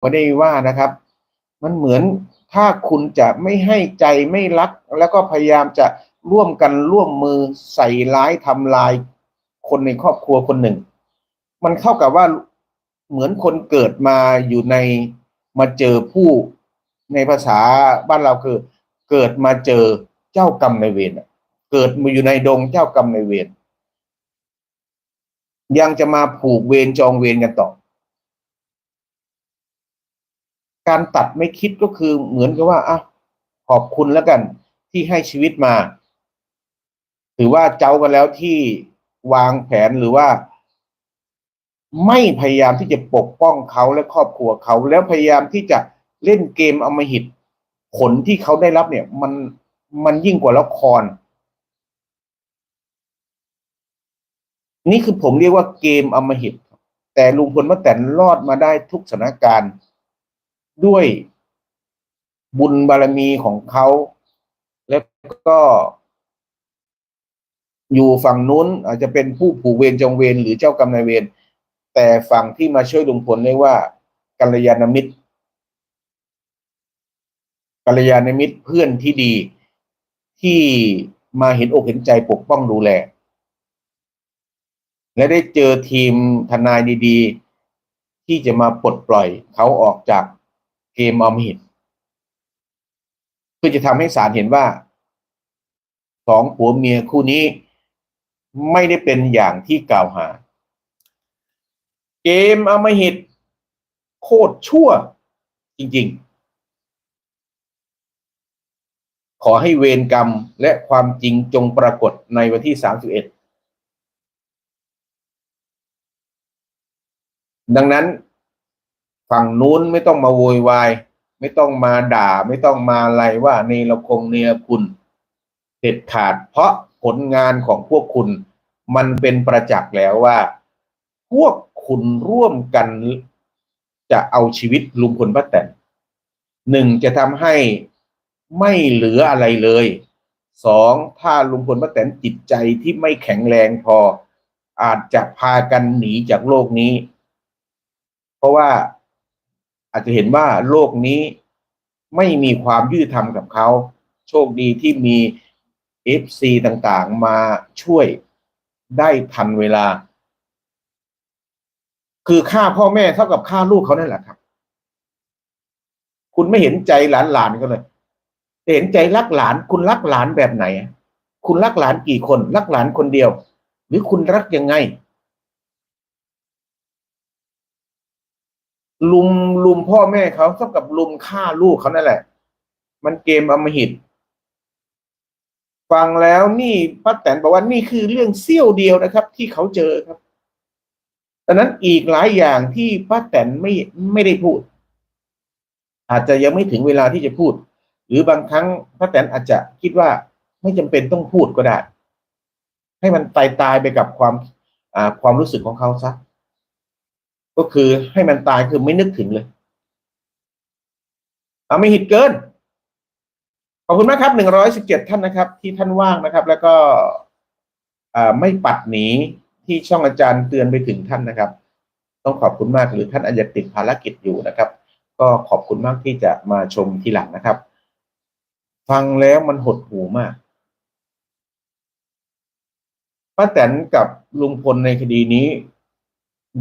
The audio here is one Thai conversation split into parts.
ไม่ได้ว่านะครับ มันเหมือนถ้าคุณจะไม่ให้ใจไม่รัก แล้วก็พยายามจะร่วมกันร่วมมือใส่ร้ายทำลาย คนในครอบครัวคนหนึ่ง มันเข้ากับว่าเหมือนคนเกิดมาอยู่ในมาเจอผู้ในภาษาบ้านเราคือ เกิดมาเจอเจ้ากรรมในเวรเกิดมาอยู่ในดงเจ้ากรรมในเวรยังจะมาผูกเวรจองเวรกันต่อ การตัดไม่คิดก็คือเหมือนกับว่าอะขอบคุณแล้วกันที่ให้ชีวิตมา ถือว่าเจ้ากันแล้วที่วางแผนหรือว่า ไม่พยายามที่จะปกป้องเขาและครอบครัวเขาแล้วพยายามที่จะเล่นเกมเอามาหิต ผลที่เขาได้รับเนี่ย มันมันยิ่งกว่าละคร นี่คือผมเรียกว่าเกมอมหิต แต่ลุงพลป้าแต่นรอดมาได้ทุกสถานการณ์ ด้วยบุญบารมีของเขา แล้วก็ อยู่ฝั่งนู้นอาจจะเป็นผู้ผูกเวรจองเวรหรือเจ้ากรรมนายเวรแต่ฝั่งที่มาช่วยลุงพลเรียกว่ากัลยาณมิตรกัลยาณมิตรเพื่อนที่ดีที่มาเห็นอกเห็นใจปกป้องดูแล และได้เจอทีมทนายดี ๆ ที่จะมาปลดปล่อยเขาออกจาก เกมอมหิต เพื่อจะทำให้ศาลเห็นว่าสองผัวเมียคู่นี้ไม่ได้เป็นอย่างที่กล่าวหา เกมอมหิต โคตรชั่วจริง ๆ ขอให้เวรกรรมและความจริงจงปรากฏในวันที่ 31 ดังนั้น ฝั่งนู้นไม่ต้องมาโวยวายไม่ต้องมาด่า ไม่ต้องมาอะไรว่าในเราคงเนียคุณเด็ดขาด เพราะผลงานของพวกคุณ มันเป็นประจักษ์แล้วว่า พวกคุณร่วมกันจะเอาชีวิตลุงพลป้าแตนหนึ่งจะทำให้ไม่เหลืออะไรเลยสองถ้าลุงพลป้าแตนจิตใจที่ไม่แข็งแรงพอ อาจจะพากันหนีจากโลกนี้ เพราะว่า อาจจะเห็นว่าโลกนี้ไม่มีความยุติธรรมกับเขา โชคดีที่มีเอฟซีต่างๆ มาช่วยได้ทันเวลา คือฆ่าพ่อแม่เท่ากับฆ่าลูกเขานั่นแหละครับ คุณไม่เห็นใจหลานๆเขาเลยเห็นใจรักหลาน คุณรักหลานแบบไหน คุณรักหลานกี่คน รักหลานคนเดียว หรือคุณรักยังไง ลุมลุมพ่อแม่เขาเท่ากับลุมฆ่าลูกเขานั่นแหละ มันเกมอมหิต ฟังแล้วนี่ป้าแตนบอกว่านี่คือเรื่องเสี้ยวเดียวนะครับ ที่เขาเจอครับดังนั้นอีกหลายอย่างที่ป้าแตนไม่ไม่ได้พูด อาจจะยังไม่ถึงเวลาที่จะพูด หรือบางครั้งป้าแตนอาจจะคิดว่าไม่จำเป็นต้องพูดก็ได้ ให้มันตายตายไปกับความความรู้สึกของเขาซะ ก็คือให้มันตายคือไม่นึกถึงเลยเอาไม่หิดเกิน ขอบคุณมากครับหนึ่งร้อยสิบเจ็ดท่านนะครับ ที่ท่านว่างนะครับ แล้วก็ไม่ปัดหนีที่ช่องอาจารย์เตือนไปถึงท่านนะครับ ต้องขอบคุณมากหรือท่านอาจจะติดภารกิจอยู่นะครับ ก็ขอบคุณมากที่จะมาชมทีหลังนะครับ ฟังแล้วมันหดหูมากป้าแตนกับลุงพลในคดีนี้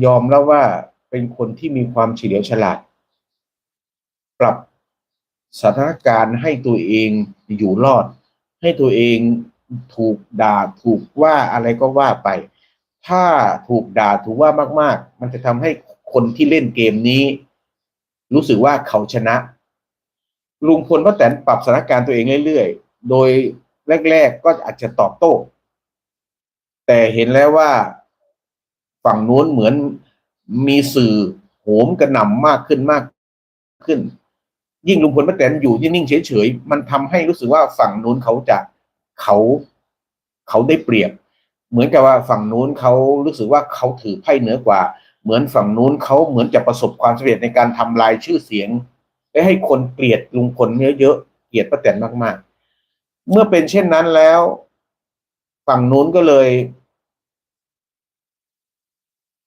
ยอมแล้วว่า เป็นคนที่มีความเฉลียวฉลาด ปรับสถานการณ์ให้ตัวเองอยู่รอด ให้ตัวเองถูกด่าถูกว่าอะไรก็ว่าไป ถ้าถูกด่าถูกว่ามาก ๆ มันจะทำให้คนที่เล่นเกมนี้ รู้สึกว่าเขาชนะ ลุงพลป้าแตนปรับสถานการณ์ตัวเองเรื่อยๆ โดยแรก ๆ ก็อาจจะตอบโต้ แต่เห็นแล้วว่าฝั่งนู้นเหมือน มีสื่อโหมกระหน่ำมากขึ้นมากขึ้น ยิ่งลุงพลป้าแตนอยู่นิ่งเฉยๆมันทำให้รู้สึกว่าฝั่งนู้นเขาจะเขาเขาได้เปรียบ เหมือนกับว่าฝั่งนู้นเขารู้สึกว่าเขาถือไพ่เหนือกว่า เหมือนฝั่งนู้นเขาเหมือนจะประสบความสำเร็จในการทำลายชื่อเสียงและให้คนเกลียดลุงพลเยอะๆเกลียดป้าแตนมากๆ เมื่อเป็นเช่นนั้นแล้ว ฝั่งนู้นก็เลย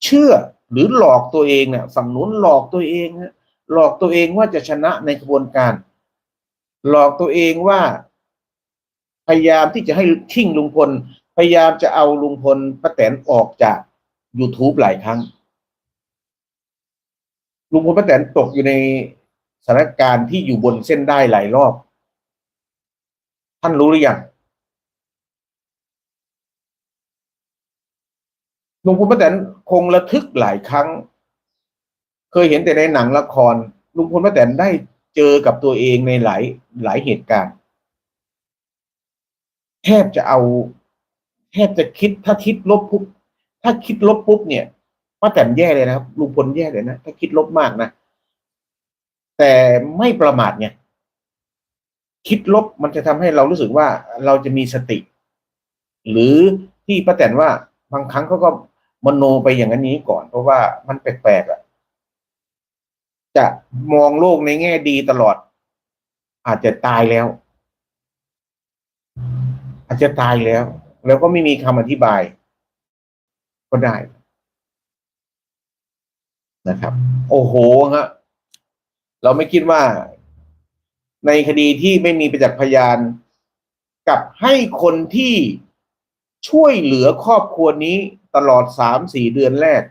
เชื่อ หรือหลอกตัวเองเนี่ยฝั่งนู้นหลอกตัวเองฮะหลอกตัวเองว่าจะชนะในกระบวนการ หลอกตัวเองว่า พยายามที่จะให้ทิ้งลุงพล พยายามจะเอาลุงพลป้าแตนออกจาก YouTube หลายครั้ง ลุงพลป้าแตนตกอยู่ในสถานการณ์ที่อยู่บนเส้นได้หลายรอบ ท่านรู้หรือยัง ลุงพลป้าแตนคงระทึกหลายครั้ง เคยเห็นแต่ในหนังละคร ลุงพลป้าแตนได้เจอกับตัวเองในหลายหลายเหตุการณ์แทบจะเอา แทบจะคิดถ้าคิดลบปุ๊บถ้าคิดลบปุ๊บเนี่ยป้าแตนแย่เลยนะครับลุงพลแย่เลยนะถ้าคิดลบมากนะแต่ไม่ประมาทไงคิดลบมันจะทำให้เรารู้สึกว่าเราจะมีสติ หรือที่ป้าแตนว่าบางครั้งเขาก็ มโนไปอย่างนี้ก่อน เพราะว่ามันแปลกๆอะจะมองโลกในแง่ดีตลอด อาจจะตายแล้ว อาจจะตายแล้ว แล้วก็ไม่มีคำอธิบาย ก็ได้นะครับ โอ้โหฮะเราไม่คิดว่า ในคดีที่ไม่มีประจักษ์พยาน กับให้คนที่ ช่วยเหลือครอบครัวนี้ตลอดสามสี่เดือนแรก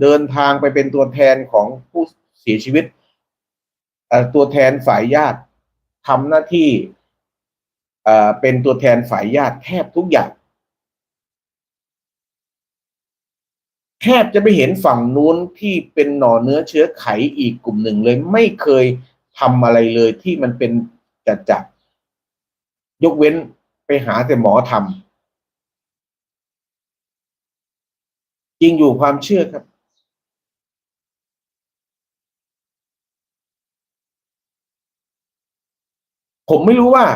เดินทางไปเป็นตัวแทนของผู้เสียชีวิตตัวแทนฝ่ายญาติทำหน้าที่เอ่อเป็นตัวแทนฝ่ายญาติแทบทุกอย่างแทบจะไม่เห็นฝั่งนู้นที่เป็นหน่อเนื้อเชื้อไขอีกกลุ่มหนึ่งเลย ไม่เคยทำอะไรเลยที่มันเป็นจัดจัดยกเว้นไปหาแต่หมอทำ จริงอยู่ความเชื่อครับ ผมไม่รู้ว่า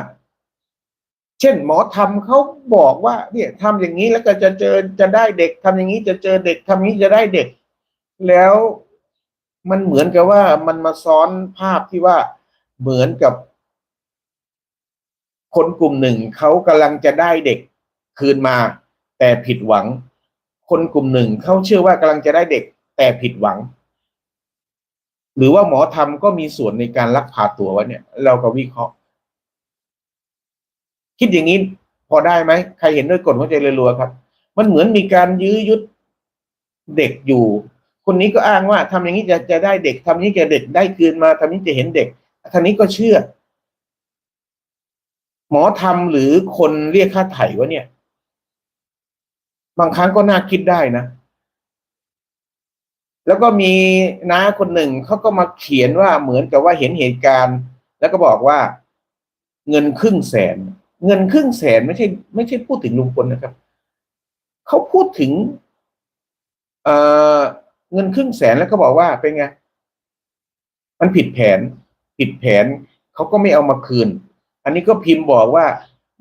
เช่น หมอทำเขาบอกว่า เนี่ยทำอย่างนี้แล้วก็จะเจอจะได้เด็กทำอย่างนี้จะเจอเด็กทำนี้จะได้เด็ก แล้วมันเหมือนกับว่ามันมาซ้อนภาพที่ว่าเหมือนกับ คนกลุ่มหนึ่งเขากำลังจะได้เด็กคืนมา แต่ผิดหวัง คนกลุ่มหนึ่งเขาเชื่อว่ากำลังจะได้เด็กแต่ผิดหวัง หรือว่าหมอทำก็มีส่วนในการลักพาตัววะเนี่ย เราก็วิเคราะห์ คิดอย่างนี้พอได้ไหมใครเห็นด้วยกฎหัวใจรัวๆครับ มันเหมือนมีการยื้อยุดเด็กอยู่ คนนี้ก็อ้างว่าทำอย่างนี้จะจะได้เด็กทำอย่านี้จะเด็กได้คืนมาทำนี้จะเห็นเด็กทางนี้ก็เชื่อ หมอทำหรือคนเรียกค่าไถ่วะเนี่ย บางครั้งก็น่าคิดได้นะ แล้วก็มีน้าคนหนึ่งเขาก็มาเขียนว่าเหมือนกับว่าเห็นเหตุการณ์ แล้วก็บอกว่า เงินครึ่งแสน เงินครึ่งแสนไม่ใช่ ไม่ใช่พูดถึงลุงพลนะครับเขาพูดถึงเอ่อเงินครึ่งแสนแล้วก็บอกว่าเป็นไงมันผิดแผน ผิดแผนเขาก็ไม่เอามาคืน อันนี้ก็พิมพ์บอกว่า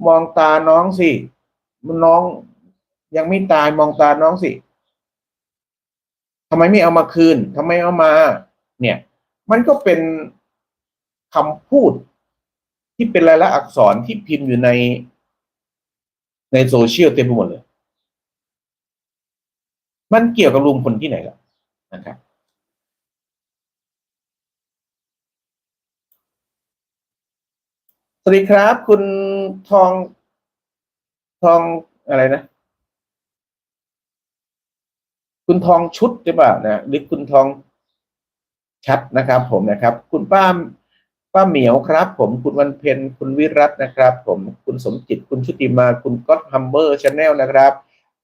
มองตาน้องสิน้อง ยังไม่ตายมองตาน้องสิทำไมไม่เอามาคืนทำไมเอามา เนี่ย มันก็เป็นคำพูดที่เป็นลายลักษณ์อักษรที่พิมพ์อยู่ใน ในโซเชียลเต็มไปหมดเลย มันเกี่ยวกับลุงพลที่ไหนล่ะนะครับสวัสดีครับ คุณทองทองอะไรนะ คุณทองชุดใช่ป่ะนะหรือคุณทองชัดนะครับ ผมนะครับ คุณป้าป้าเหมียวครับ ผมคุณวันเพ็ญคุณวิรัตนะครับ ผมคุณสมจิตคุณชุติมาคุณก็อตฮัมเบอร์ชาแนลนะครับ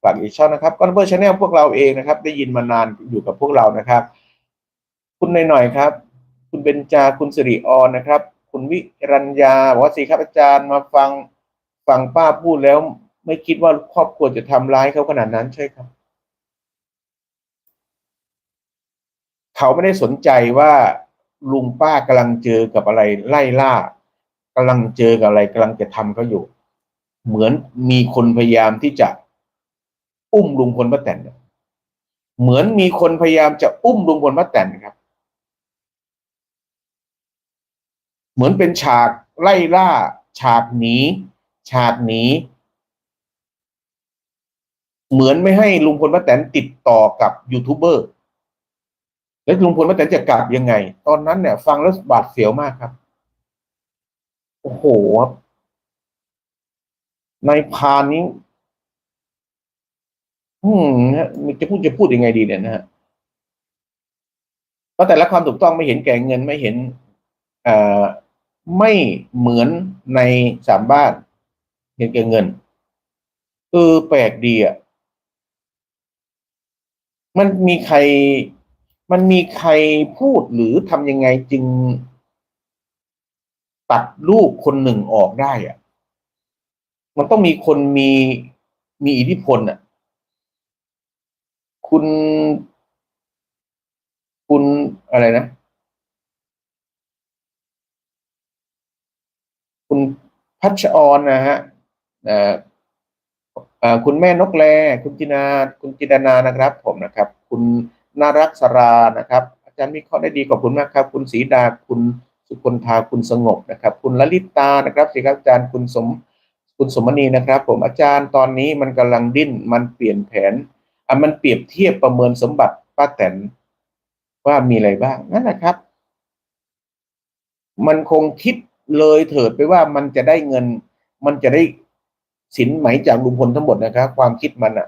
ฝากอีกช่องนะครับก็อตฮัมเบอร์ชาแนลพวกเราเองนะครับ ได้ยินมานานอยู่กับพวกเรานะครับ คุณหน่อยๆครับ คุณเบญจาคุณสิริออนนะครับ คุณวิรัญญาบอกว่าสิครับอาจารย์มาฟังฟังป้าพูดแล้ว ไม่คิดว่าครอบครัวจะทำร้ายเขาขนาดนั้นใช่ครับ เขาไม่ได้สนใจว่าลุงป้ากำลังเจอกับอะไรไล่ล่ากำลังเจอกับอะไรกำลังจะทำเขาอยู่ เหมือนมีคนพยายามที่จะอุ้มลุงพลป้าแตนเนี่ยเหมือนมีคนพยายามจะอุ้มลุงพลป้าแตนครับ เหมือนเป็นฉากไล่ล่า ฉากหนีฉากหนีเหมือนไม่ให้ลุงพลป้าแตนติดต่อกับยูทูบเบอร์ แล้วลุงพลป้าแตนจะกลับยังไง ตอนนั้นเนี่ย ฟังแล้วบาดเสียวมากครับ โอ้โหในพานนี้ อืมฮะจะพูดจะพูดยังไงดีเนี่ยนะฮะเพราะแต่ละความถูกต้องไม่เห็นแก่เงินไม่เห็นเอ่อไม่เหมือนในสามบ้าน เห็นแก่เงินเออแปลกดีอะ มันมีใคร มันมีใครพูดหรือทำยังไงจึง ตัดลูกคนหนึ่งออกได้อะมันต้องมีคนมีมีอิทธิพลอะ คุณ คุณอะไรนะ คุณพัชออนนะฮะอ่อเอ่อคุณแม่นกแล คุณจินา คุณจินานานะครับ ผมนะครับ คุณ นารักษรานะครับ อาจารย์มีข้อได้ดีขอบคุณมากครับ คุณศรีดาคุณสุคนธาคุณสงบนะครับ คุณลลิตานะครับสิครับอาจารย์คุณสมคุณสมณีนะครับ ผมอาจารย์ตอนนี้มันกำลังดิ้นมันเปลี่ยนแผนอะมันเปรียบเทียบประเมินสมบัติป้าแตนว่ามีอะไรบ้างนั่นแหละครับ มันคงคิดเลยเถิดไปว่ามันจะได้เงิน มันจะได้สินไหมจากลุงพลทั้งหมดนะครับ ความคิดมันอะ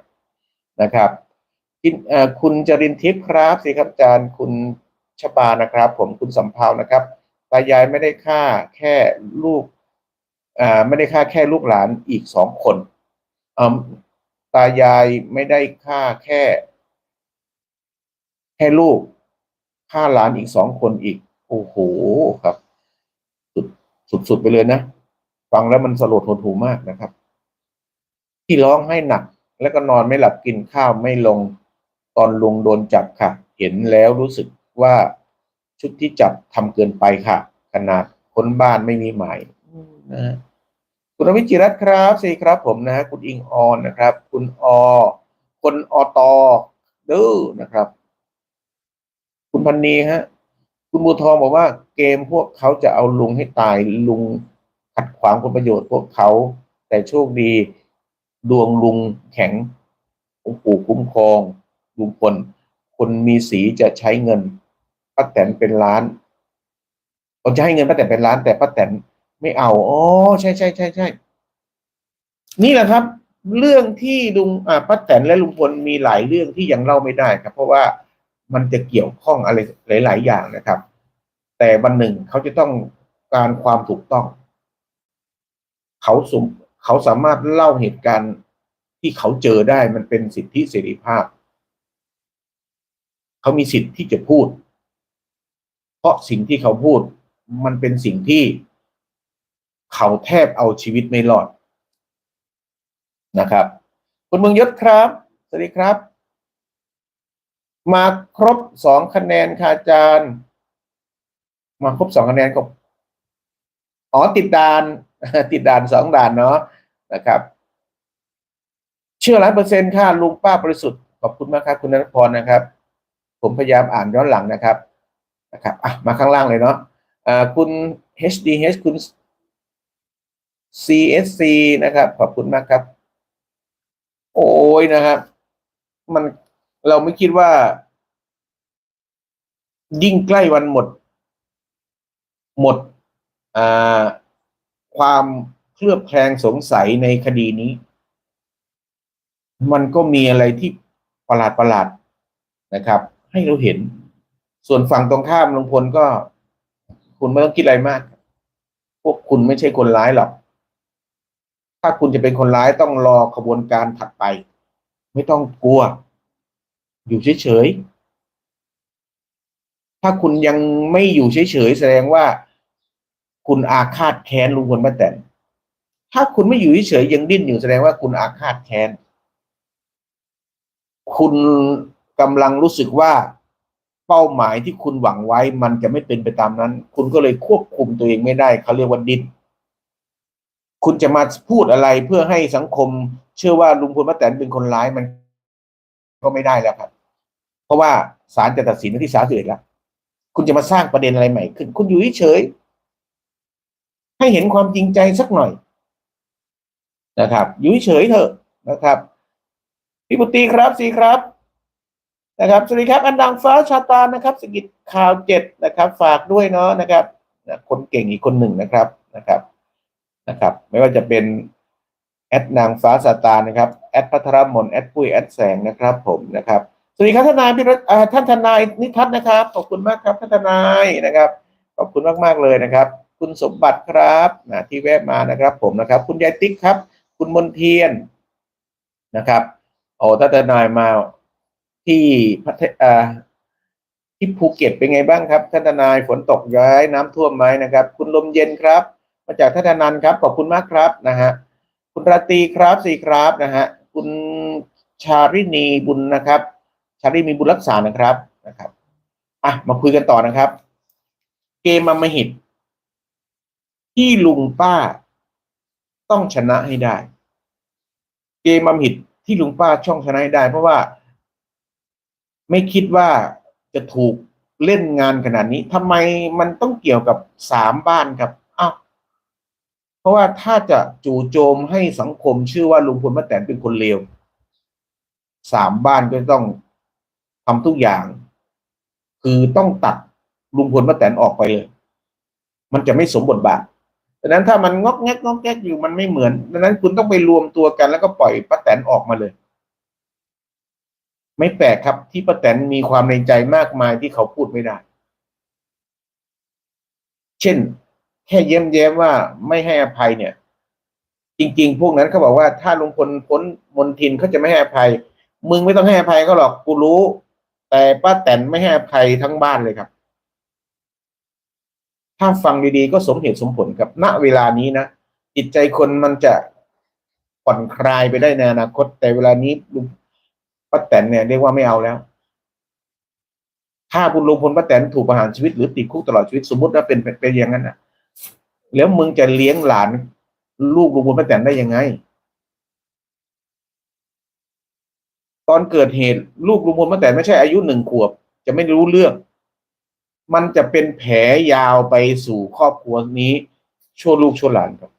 นะครับ คุณจรินทิพย์ครับสิครับอาจารย์คุณชบานะครับ ผมคุณสำเภานะครับตายายไม่ได้ฆ่าแค่ลูกไม่ได้ฆ่าแค่ลูกหลานอีกสองคนตายายไม่ได้ฆ่าแค่ แค่ลูกฆ่าหลานอีกสองคนอีก โอ้โหครับ สุดสุดไปเลยนะ ฟังแล้วมันสลดหดหูมากนะครับ ที่ร้องให้หนัก แล้วก็นอนไม่หลับกินข้าวไม่ลง ตอนลุงโดนจับค่ะ เห็นแล้วรู้สึกว่าชุดที่จับทำเกินไปค่ะ ขนาดคนบ้านไม่มีหมายนะฮะคุณอวิจิรัตน์ครับสิครับผมนะฮะคุณอิงออนนะครับ คุณอคนอตอเด้อนะครับ คุณพันนีฮะ คุณบูทองบอกว่า เกมพวกเขาจะเอาลุงให้ตายลุงขัดขวางผลประโยชน์พวกเขา แต่โชคดี ดวงลุงแข็งองค์ปู่คุ้มครอง ลุงพลคนมีสีจะใช้เงินป้าแตนเป็นล้านเขาจะให้เงินป้าแตนเป็นล้าน แต่ป้าแตนไม่เอาอ๋อใช่ใช่ใช่ใช่นี่แหละครับ เรื่องที่ลุงป้าแตนและลุงพลมีหลายเรื่องที่ยังเล่าไม่ได้ครับ เพราะว่ามันจะเกี่ยวข้องอะไรหลาย ๆ อย่างนะครับ แต่วันหนึ่งเขาจะต้องการความถูกต้อง เขาสมเขาสามารถเล่าเหตุการณ์ที่เขาเจอได้มันเป็นสิทธิเสรีภาพ เขามีสิทธิ์ที่จะพูด เพราะสิ่งที่เขาพูด มันเป็นสิ่งที่เขาแทบเอาชีวิตไม่รอดนะครับ คุณเมืองยศครับ สวัสดีครับ มาครบสองคะแนนค่ะอาจารย์ มาครบสองคะแนนก็อ๋อติดด่าน ติดด่านสองด่านเนาะนะครับ เชื่อร้อยเปอร์เซ็นต์ค่ะลุงป้าบริสุทธิ์ขอบคุณมากครับคุณนันพรนะครับ ผมพยายามอ่านย้อนหลังนะครับนะครับอะมาข้างล่างเลยเนาะอ่าคุณ HDH คุณ CSC นะครับ ขอบคุณมากครับ โอ้ยนะครับ มันเราไม่คิดว่า ยิ่งใกล้วันหมด หมดอ่าความเคลือบแคลงสงสัยในคดีนี้ มันก็มีอะไรที่ประหลาดประหลาดนะครับ ให้เราเห็น ส่วนฝั่งตรงข้ามลุงพลก็ คุณไม่ต้องคิดอะไรมาก พวกคุณไม่ใช่คนร้ายหรอก ถ้าคุณจะเป็นคนร้ายต้องรอขบวนการถัดไป ไม่ต้องกลัว อยู่เฉยๆถ้าคุณยังไม่อยู่เฉยๆแสดงว่า คุณอาฆาตแค้นลุงพลป้าแตนถ้าคุณไม่อยู่เฉยๆยังดิ้นอยู่แสดงว่าคุณอาฆาตแค้น คุณ กำลังรู้สึกว่าเป้าหมายที่คุณหวังไว้ มันจะไม่เป็นไปตามนั้น คุณก็เลยควบคุมตัวเองไม่ได้เขาเรียกว่าดิ้นคุณจะมาพูดอะไรเพื่อให้สังคม เชื่อว่าลุงพลป้าแตนเป็นคนร้ายมัน ก็ไม่ได้แล้วครับ เพราะว่าศาลจะตัดสินวันที่สามสิบเอ็ดแล้ว คุณจะมาสร้างประเด็นอะไรใหม่ขึ้น คุณอยู่เฉยให้เห็นความจริงใจสักหน่อยนะครับ อยู่เฉยเถอะนะครับพี่ปุตตีครับสีครับ นะครับสวัสดีครับ อันดังฟ้าชาตานะครับสกิจข่าวเจ็ดนะครับ ฝากด้วยเนาะนะครับคนเก่งอีกคนหนึ่งนะครับนะครับนะครับ ไม่ว่าจะเป็นแอดนางฟ้าสตาร์นะครับแอดพัทรมนแอดปุ้ยแอดแสงนะครับ ผมนะครับสวัสดีครับทนายพิรัตอ่าท่านทนายนิทัศน์นะครับ ขอบคุณมากครับท่านทนายนะครับ ขอบคุณมากมากๆเลยนะครับ คุณสมบัติครับนะที่แวะมานะครับ ผมนะครับ คุณยายติ๊กครับ คุณมนเทียนนะครับโอ้ท่านทนายมา ที่พัทอ่าที่ภูเก็ตเป็นไงบ้างครับท่านทนายฝนตกย้ายน้ำท่วมไหมนะครับ คุณลมเย็นครับ มาจากท่านทนันครับ ขอบคุณมากครับนะฮะคุณราตรีครับสี่ครับนะฮะคุณชารินีบุญนะครับ ชารินีบุญรักษานะครับนะครับอะมาคุยกันต่อนะครับ เกมอมหิต ที่ลุงป้า ต้องชนะให้ได้ เกมอมหิตที่ลุงป้าช่องชนะให้ได้ เพราะว่า ไม่คิดว่าจะถูกเล่นงานขนาดนี้ทำไมมันต้องเกี่ยวกับสามบ้านครับอ้าวเพราะว่าถ้าจะจู่โจมให้สังคมชื่อว่าลุงพลป้าแตนเป็นคนเลวสามบ้านก็ต้องทำทุกอย่าง คือต้องตัดลุงพลป้าแตนออกไปเลย มันจะไม่สมบทบาทดังนั้นถ้ามันงอกแงกงอกแงกอยู่มันไม่เหมือนดังนั้นคุณต้องไปรวมตัวกันแล้วก็ปล่อยป้าแตนออกมาเลย ไม่แปลกครับที่ป้าแตนมีความในใจมากมายที่เขาพูดไม่ได้ เช่น แค่เย้มแย้มๆว่าไม่ให้อภัยเนี่ย จริง ๆ พวกนั้นเขาบอกว่าถ้าลุงพลพ้นมนทินเขาจะไม่ให้อภัย มึงไม่ต้องให้อภัยเขาหรอกกูรู้ แต่ป้าแตนไม่ให้อภัยทั้งบ้านเลยครับ ถ้าฟังดีๆก็สมเหตุสมผลครับณเวลานี้นะจิตใจคนมันจะผ่อนคลายไปได้ในอนาคตแต่เวลานี้ลุง ป้าแตนเนี่ยเรียกว่าไม่เอาแล้ว ถ้าคุณลุงพลป้าแตนถูกประหารชีวิตหรือติดคุกตลอดชีวิตสมมติว่าเป็นเป็นอย่างนั้นนะแล้วมึงจะเลี้ยงหลาน ลูกลุงพลป้าแตนได้ยังไง ตอนเกิดเหตุ ลูกลุงพลป้าแตนไม่ใช่อายุหนึ่งขวบ จะไม่รู้เรื่อง มันจะเป็นแผลยาวไปสู่ครอบครัวนี้ชั่วลูกชั่วหลานครับ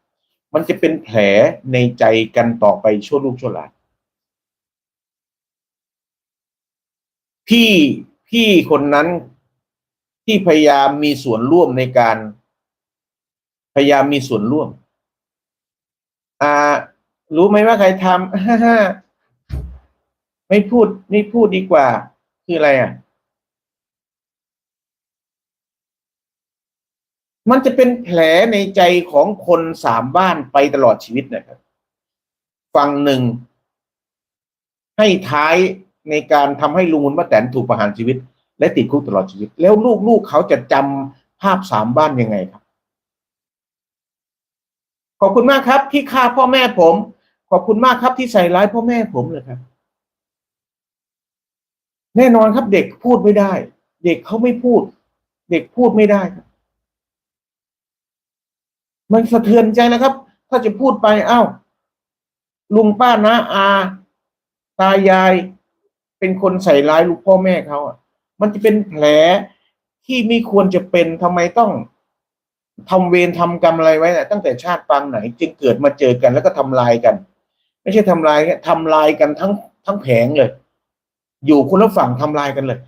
มันจะเป็นแผลในใจกันต่อไปชั่วลูกชั่วหลาน พี่พี่คนนั้นที่พยายามมีส่วนร่วมในการ พยายามมีส่วนร่วม อ่า รู้ไหมว่าใครทำไม่พูดไม่พูดดีกว่า คืออะไรอะ มันจะเป็นแผลในใจของคนสามบ้านไปตลอดชีวิตนะครับ ฝั่งหนึ่ง ให้ท้าย ในการทำให้ลุงพลป้าแตนถูกประหารชีวิต และติดคุกตลอดชีวิต แล้วลูกๆเขาจะจำภาพสามบ้านยังไงครับ ขอบคุณมากครับที่ฆ่าพ่อแม่ผม ขอบคุณมากครับที่ใส่ร้ายพ่อแม่ผมเลยครับ แน่นอนครับเด็กพูดไม่ได้ เด็กเขาไม่พูด เด็กพูดไม่ได้ครับ มันสะเทือนใจนะครับ ถ้าจะพูดไปอ้าวลุงป้านะอา ตายาย เป็นคนใส่ร้ายลูกพ่อแม่เขาอะ มันจะเป็นแผลที่ไม่ควรจะเป็นทำไมต้องทำเวรทำกรรมอะไรไว้นะตั้งแต่ชาติปางไหน จึงเกิดมาเจอกันแล้วก็ทำลายกัน ไม่ใช่ทำลายแค่ทำลายกันทั้งทั้งแผงเลย อยู่คนละฝั่งทำลายกันเลย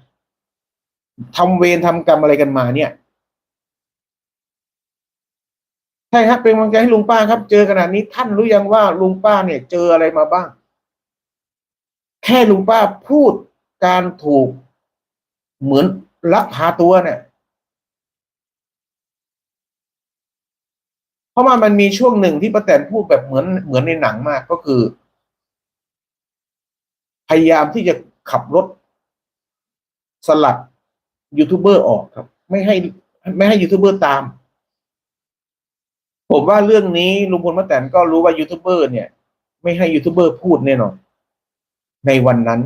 ทำเวรทำกรรมอะไรกันมาเนี่ยใช่ครับเป็นกำลังใจให้ลุงป้าครับ เจอขนาดนี้ท่านรู้ยังว่าลุงป้าเนี่ย เจออะไรมาบ้าง แค่ลุงป้าพูดการถูกเหมือนลักพาตัวเนี่ย เพราะว่ามันมีช่วงหนึ่งที่ป้าแตนพูดแบบเหมือนเหมือนในหนังมากก็คือ พยายามที่จะขับรถ สลัดยูทูบเบอร์ออกครับ ไม่ให้ไม่ให้ยูทูบเบอร์ตาม ผมว่าเรื่องนี้ลุงพลป้าแตนก็รู้ว่ายูทูบเบอร์เนี่ย ไม่ให้ยูทูบเบอร์พูดแน่นอน ในวันนั้น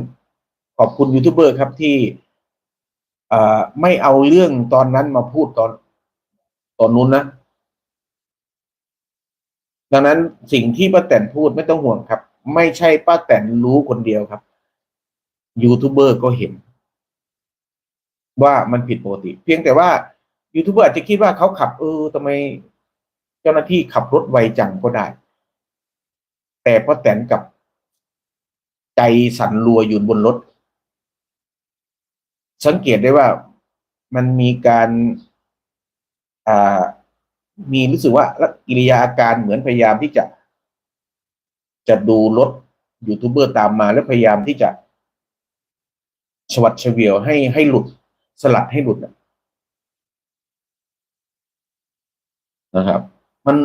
ขอบคุณยูทูบเบอร์ครับที่ไม่เอาเรื่องตอนนั้นมาพูดตอนตอนนู้นนะ ดังนั้นสิ่งที่ป้าแตนพูดไม่ต้องห่วงครับ ไม่ใช่ป้าแตนรู้คนเดียวครับยูทูบเบอร์ก็เห็น ว่ามันผิดปกติ เพียงแต่ว่ายูทูบเบอร์อาจจะคิดว่าเขาขับเออทำไมเจ้าหน้าที่ขับรถไวจังก็ได้ แต่ป้าแตนกับ ใจสั่นรัวอยู่บนรถ สังเกตได้ว่ามันมีการอ่ามีรู้สึกว่ากิริยาอาการเหมือนพยายามที่จะ จะดูรถยูทูบเบอร์ตามมาแล้วพยายามที่จะชวัดเฉวียวให้ให้หลุดสลัดให้หลุดนะนะครับ มัน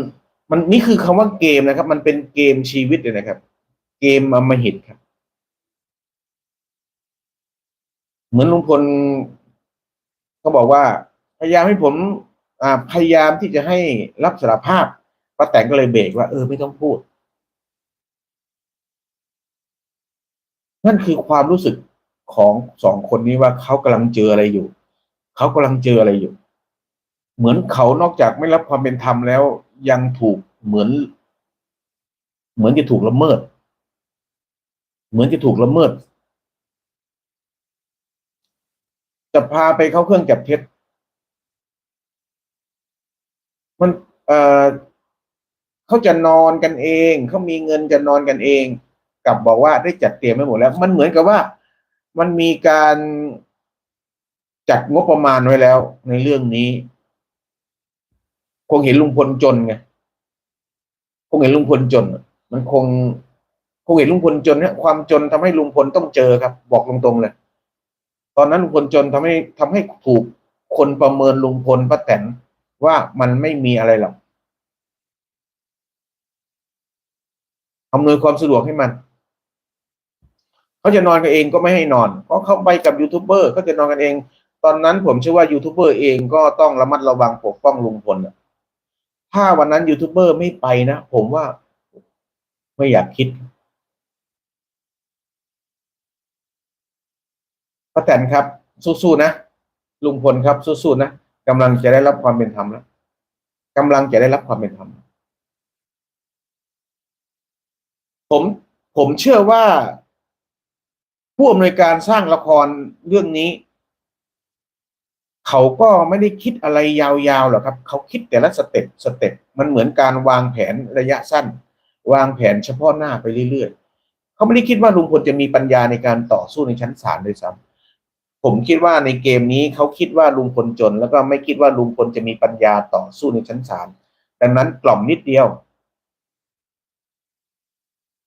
มันนี่คือคำว่าเกมนะครับ มันเป็นเกมชีวิตเลยนะครับ เกมอมหิตครับ เหมือนลุงพลเขาบอกว่า พยายามให้ผมพยายามที่จะให้รับสารภาพป้าแตงก็เลยเบรกว่า เออไม่ต้องพูด นั่นคือความรู้สึกของสองคนนี้ว่าเขากำลังเจออะไรอยู่เขากำลังเจออะไรอยู่ เหมือนเขานอกจากไม่รับความเป็นธรรมแล้ว ยังถูกเหมือน เหมือนจะถูกละเมิด เหมือนจะถูกละเมิด จะพาไปเข้าเครื่องจับเท็จ มันเออเขาจะนอนกันเอง เขามีเงินจะนอนกันเองกลับบอกว่าได้จัดเตรียมไว้หมดแล้ว มันเหมือนกับว่ามันมีการจัดงบประมาณไว้แล้ว ในเรื่องนี้ คงเห็นลุงพลจนไงคงเห็นลุงพลจน มันคง คงเห็นลุงพลจนเนี่ยความจนทำให้ลุงพลต้องเจอครับ บอกตรงๆเลย ตอนนั้นลุงพลจนทำให้ทำให้ถูกคนประเมินลุงพลป้าแตนว่ามันไม่มีอะไรหรอกอำนวยความสะดวกให้มัน เขาจะนอนกันเองก็ไม่ให้นอน เพราะเขาไปกับยูทูบเบอร์เขาจะนอนกันเอง ตอนนั้นผมเชื่อว่ายูทูบเบอร์เองก็ต้องระมัดระวังปกป้องลุงพลถ้าวันนั้นยูทูบเบอร์ไม่ไปนะ ผมว่าไม่อยากคิด ป้าแตนครับสู้ๆนะลุงพลครับสู้ๆนะกำลังจะได้รับความเป็นธรรมแล้วกำลังจะได้รับความเป็นธรรมผมผมเชื่อว่าผู้อำนวยการสร้างละครเรื่องนี้ เขาก็ไม่ได้คิดอะไรยาวๆหรอกครับ เขาคิดแต่ละสเต็ปสเต็ปมันเหมือนการวางแผนระยะสั้น วางแผนเฉพาะหน้าไปเรื่อยๆเขาไม่ได้คิดว่าลุงพลจะมีปัญญาในการต่อสู้ในชั้นศาลเลยซ้ำ ผมคิดว่าในเกมนี้เขาคิดว่าลุงพลจน แล้วก็ไม่คิดว่าลุงพลจะมีปัญญาต่อสู้ในชั้นศาลดังนั้นกล่อมนิดเดียว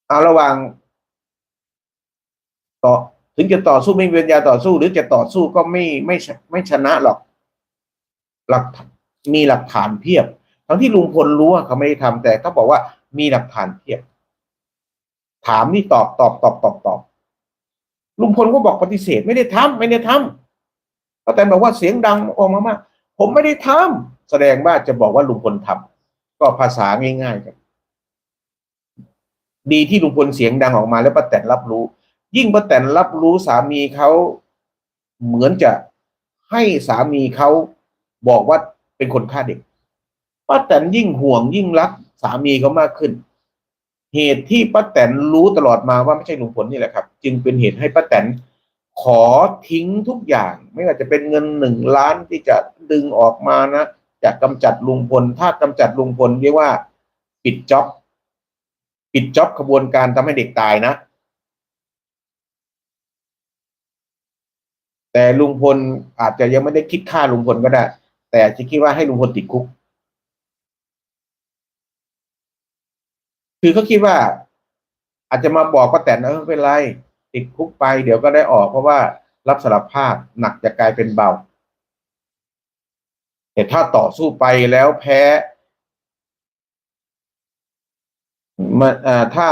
เอาระหว่างต่อถึงจะต่อสู้ไม่มีปัญญาต่อสู้ หรือจะต่อสู้ก็ไม่ไม่ไม่ชนะหรอก หลักมีหลักฐานเพียบ ทั้งที่ลุงพลรู้ว่าเขาไม่ได้ทำแต่เขาบอกว่ามีหลักฐานเพียบ ถามนี่ตอบตอบตอบตอบตอบ ลุงพลก็บอกปฏิเสธไม่ได้ทำไม่ได้ทำป้าแตนบอกว่าเสียงดังออกมามากผมไม่ได้ทำแสดงว่าจะบอกว่าลุงพลทำก็ภาษาง่ายๆครับดีที่ลุงพลเสียงดังออกมาแล้วป้าแตนรับรู้ ยิ่งป้าแตนรับรู้สามีเขาเหมือนจะให้สามีเขาบอกว่าเป็นคนฆ่าเด็กป้าแตนยิ่งห่วงยิ่งรักสามีเขามากขึ้น เหตุที่ป้าแตนรู้ตลอดมาว่าไม่ใช่ลุงพลนี่แหละครับ จึงเป็นเหตุให้ป้าแตนขอทิ้งทุกอย่าง ไม่ว่าจะเป็นเงินหนึ่งล้านที่จะดึงออกมานะจะกำจัดลุงพล ถ้ากำจัดลุงพลเรียกว่า ปิดจ็อบปิดจ็อบขบวนการทำให้เด็กตายนะ แต่ลุงพลอาจจะยังไม่ได้คิดฆ่าลุงพลก็ได้ แต่จะคิดว่าให้ลุงพลติดคุก คือเขาคิดว่า อาจจะมาบอกป้าแตนเออไม่เป็นไร ติดคุกไป เดี๋ยวก็ได้ออก เพราะว่ารับสารภาพหนักจะกลายเป็นเบา แต่ถ้าต่อสู้ไปแล้วแพ้มาถ้า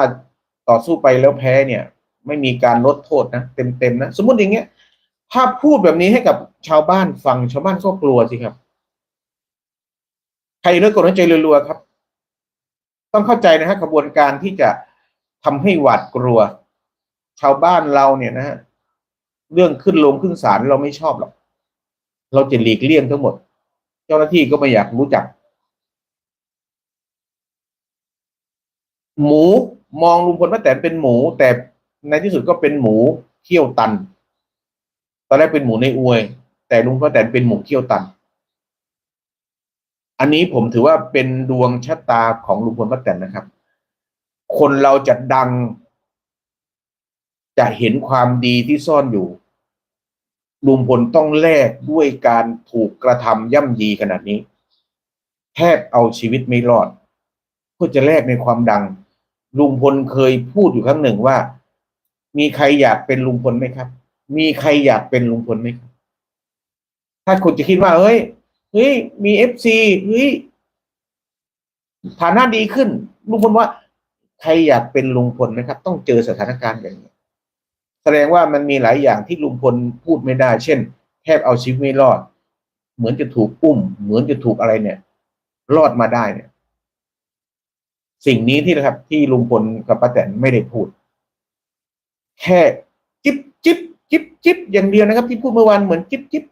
ต่อสู้ไปแล้วแพ้เนี่ย ไม่มีการลดโทษนะเต็มๆนะสมมติอย่างเงี้ย ถ้าพูดแบบนี้ให้กับชาวบ้านฟังชาวบ้านก็กลัวสิครับ ใครเลิกกดหัวใจรัวๆครับ ต้องเข้าใจนะฮะกระบวนการที่จะทำให้หวาดกลัว ชาวบ้านเราเนี่ยนะฮะเรื่องขึ้นลงขึ้นศาลเราไม่ชอบหรอก เราจะหลีกเลี่ยงทั้งหมด เจ้าหน้าที่ก็ไม่อยากรู้จัก หมูมองลุงพลป้าแตนเป็นหมู แต่ในที่สุดก็เป็นหมูเขี้ยวตัน ตอนแรกเป็นหมูในอวย แต่ลุงป้าแตนเป็นหมูเขี้ยวตัน อันนี้ผมถือว่าเป็นดวงชะตาของลุงพลป้าแตนนะครับ คนเราจะดัง จะเห็นความดีที่ซ่อนอยู่ลุงพลต้องแลกด้วยการถูกกระทำย่ำยีขนาดนี้ แทบเอาชีวิตไม่รอดเพื่อจะแลกในความดัง ลุงพลเคยพูดอยู่ครั้งหนึ่งว่า มีใครอยากเป็นลุงพลไหมครับ มีใครอยากเป็นลุงพลไหมครับ ถ้าคุณจะคิดว่าเฮ้ย เฮ้ยมีเอฟซีเฮ้ยฐานะดีขึ้น ลุงพลว่าใครอยากเป็นลุงพลนะครับ ต้องเจอสถานการณ์อย่างนี้ แสดงว่ามันมีหลายอย่างที่ลุงพลพูดไม่ได้ เช่น แทบเอาชีวิตไม่รอด เหมือนจะถูกอุ้ม เหมือนจะถูกอะไรเนี่ย รอดมาได้เนี่ย สิ่งนี้ที่นะครับ ที่ลุงพลกับป้าแตนไม่ได้พูด แค่ จิบจิบจิบจิบอย่างเดียวนะครับ ที่พูดเมื่อวานเหมือนจิบจิบ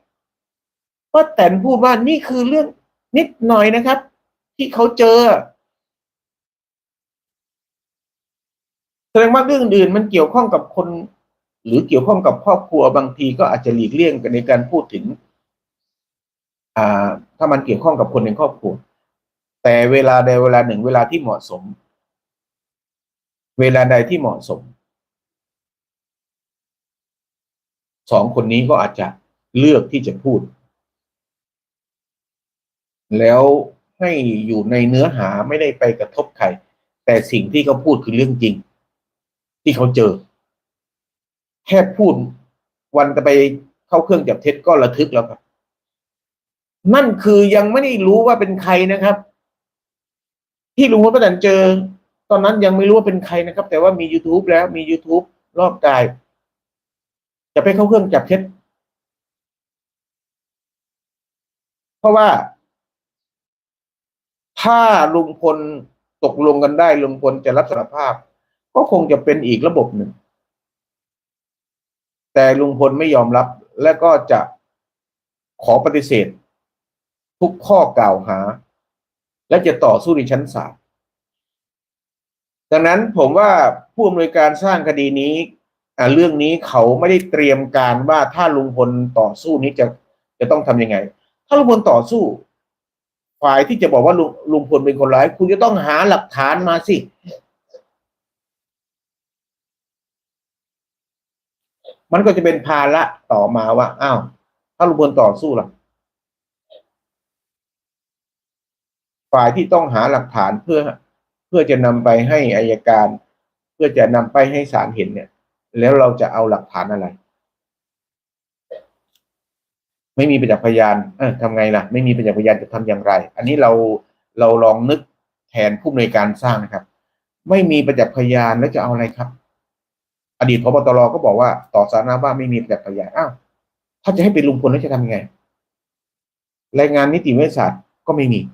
ป้าแตนพูดว่านี่คือเรื่องนิดหน่อยนะครับ ที่เขาเจอ แสดงว่าเรื่องอื่นมันเกี่ยวข้องกับคน หรือเกี่ยวข้องกับครอบครัวบางทีก็อาจจะหลีกเลี่ยงกันในการพูดถึง อ่า ถ้ามันเกี่ยวข้องกับคนในครอบครัว แต่เวลาใดเวลาหนึ่งเวลาที่เหมาะสม เวลาใดที่เหมาะสมสองคนนี้ก็อาจจะเลือกที่จะพูด แล้วให้อยู่ในเนื้อหาไม่ได้ไปกระทบใครแต่สิ่งที่เขาพูดคือเรื่องจริง ที่เขาเจอ แค่พูดวันจะไปเข้าเครื่องจับเท็จก็ระทึกแล้วครับ นั่นคือยังไม่ได้รู้ว่าเป็นใครนะครับ ที่ลุงพลป้าแตนเจอ ตอนนั้นยังไม่รู้ว่าเป็นใครนะครับ แต่ว่ามี youtube แล้วมี youtube รอบกาย จะไปเข้าเครื่องจับเท็จ เพราะว่า ถ้าลุงพลตกลงกันได้ลุงพลจะรับสารภาพ ก็คงจะเป็นอีกระบบหนึ่ง แต่ลุงพลไม่ยอมรับและก็จะขอปฏิเสธ ทุกข้อกล่าวหา และจะต่อสู้ในชั้นศาลดังนั้นผมว่าผู้อำนวยการสร้างคดีนี้เรื่องนี้เขาไม่ได้เตรียมการว่าถ้าลุงพลต่อสู้นี้จะจะต้องทำยังไง ถ้าลุงพลต่อสู้ ฝ่ายที่จะบอกว่าลุงลุงพลเป็นคนร้าย คุณจะต้องหาหลักฐานมาสิ มันก็จะเป็นภาระต่อมาว่าอ้าวถ้าลุงพลต่อสู้ล่ะ ฝ่ายที่ต้องหาหลักฐานเพื่อ เพื่อจะนำไปให้อายการ เพื่อจะนำไปให้ศาลเห็นเนี่ย แล้วเราจะเอาหลักฐานอะไร ไม่มีประจักษ์พยานเออทำไงล่ะ ไม่มีประจักษ์พยานจะทำอย่างไร อันนี้เราเราลองนึกแทนผู้อำนวยการสร้างนะครับ ไม่มีประจักษ์พยานแล้วจะเอาอะไรครับ อดีตพบตรก็บอกว่า ต่อสาธารณะว่าไม่มีประจักษ์พยานอ้าวถ้าจะให้เป็นลุงพลแล้วจะทำยังไงรายงานนิติวิทยาศาสตร์ก็ไม่มี